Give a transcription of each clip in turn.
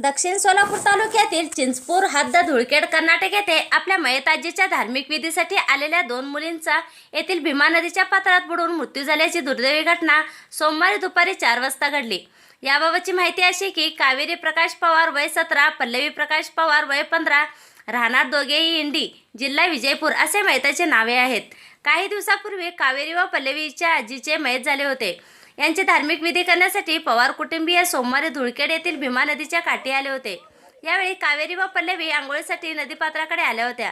दक्षिण सोलापूर तालुक्यातील चिंचपूर हद्द धुळखेड कर्नाटक येथे आपल्या मयताजीच्या धार्मिक विधीसाठी आलेल्या दोन मुलींचा येथील भीमा नदीच्या पात्रात बुडून मृत्यू झाल्याची दुर्दैवी घटना सोमवारी दुपारी चार वाजता घडली. याबाबतची माहिती अशी की कावेरी प्रकाश पवार वय सतरा पल्लवी प्रकाश पवार वय पंधरा राहणार दोघेही इंडी जिल्हा विजयपूर असे मयताचे नावे आहेत. काही दिवसापूर्वी कावेरी व पल्लवीच्या आजीचे मयत झाले होते. यांचे धार्मिक विधी करण्यासाठी पवार कुटुंबीय सोमवारी धुळखेड येथील भीमा नदीच्या काठी आले होते. यावेळी कावेरी व पल्लवी आंघोळीसाठी नदीपात्राकडे आल्या होत्या.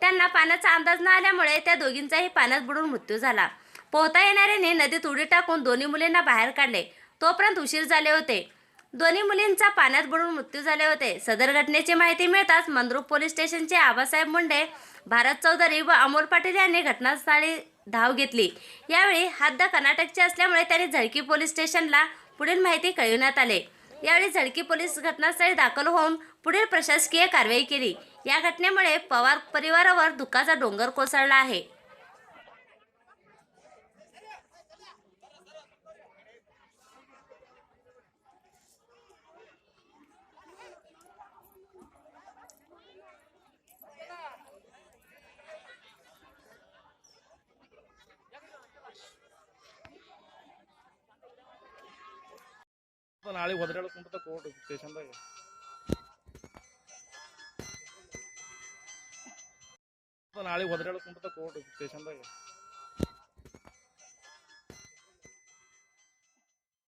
त्यांना पाण्याचा अंदाज न आल्यामुळे त्या दोघींचाही पाण्यात बुडून मृत्यू झाला. पोहता येणाऱ्याने नदीत उडी टाकून दोन्ही मुलींना बाहेर काढले. तोपर्यंत उशीर झाले होते. दोन्ही मुलींचा पाण्यात बुडून मृत्यू झाले होते. सदर घटनेची माहिती मिळताच मंद्रुप पोलीस स्टेशनचे आबासाहेब मुंडे भारत चौधरी व अमोल पाटील यांनी घटनास्थळी धाव घेतली. यावेळी हातदा कर्नाटकचे असल्यामुळे त्यांनी झळकी पोलीस स्टेशनला पुढील माहिती कळविण्यात आले. यावेळी झळकी पोलीस घटनास्थळी दाखल होऊन पुढील प्रशासकीय कारवाई केली. या घटनेमुळे पवार परिवारावर दुःखाचा डोंगर कोसळला आहे. ನಾಳೆ ಒದರಾಡಕ್ ಕುಂಟ ಕೋರ್ಟ್ ಸ್ಟೇಷನ್ದಾಗ ನಾಳೆ ಒದರಾಡಕ್ ಕುಂಟ ಕೋರ್ಟ್ ಸ್ಟೇಷನ್ದಾಗ